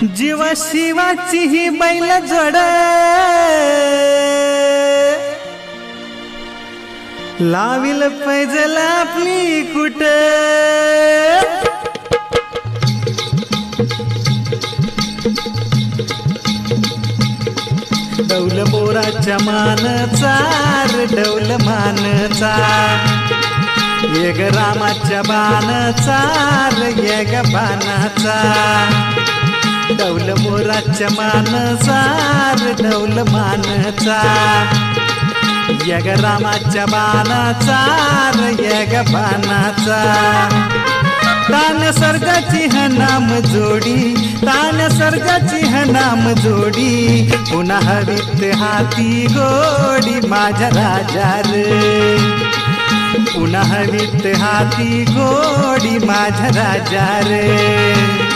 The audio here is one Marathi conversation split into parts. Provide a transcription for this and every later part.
जीव शिवाची ही बैल जोड. लाविल पैजल आपली कुट डौल मोराच्या मानचार डौल मानचा. येग रामाच्या बाणाचा येग बाणाचा. डौल मोराच्या मानसार रे मानचा. यग रामाच्या बाणाचा यग बाणाचा. तान सर्गाची ह नाम जोडी तान सर्गाची ह नाम जोडी. पुन्हा हवीत हाती गोडी माझ्या राजा रे पुन्हा हवीत हाती गोडी माझ्या राजा रे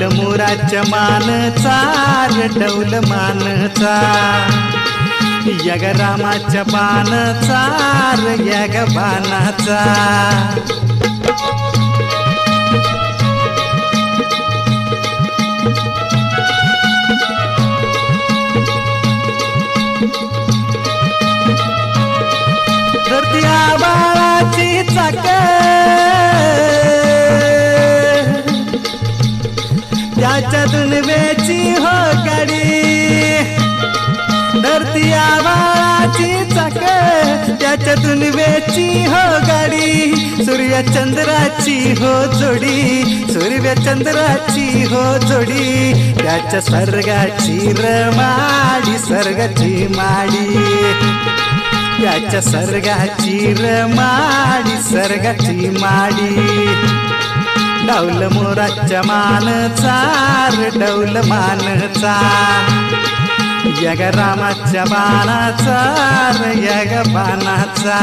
डौल मोराच्या मानचा रे मानचा. यग रामाच्या बाणाचा यग बाणाचा. याच्यातून वेची हो गाडी. धरती आवाळाची चाक त्याच्यातून वेची हो गाडी. सूर्य चंद्राची हो जोडी सूर्य चंद्राची हो जोडी त्याच्या स्वर्गाची रमाडी स्वर्गाची माडी. त्याच्या सर्गाची रमाडी सर्गाची माडी. डौल मोराच्या मानचा डौल मानचा. यग रामाच्या बाणाचा यग बाणाचा.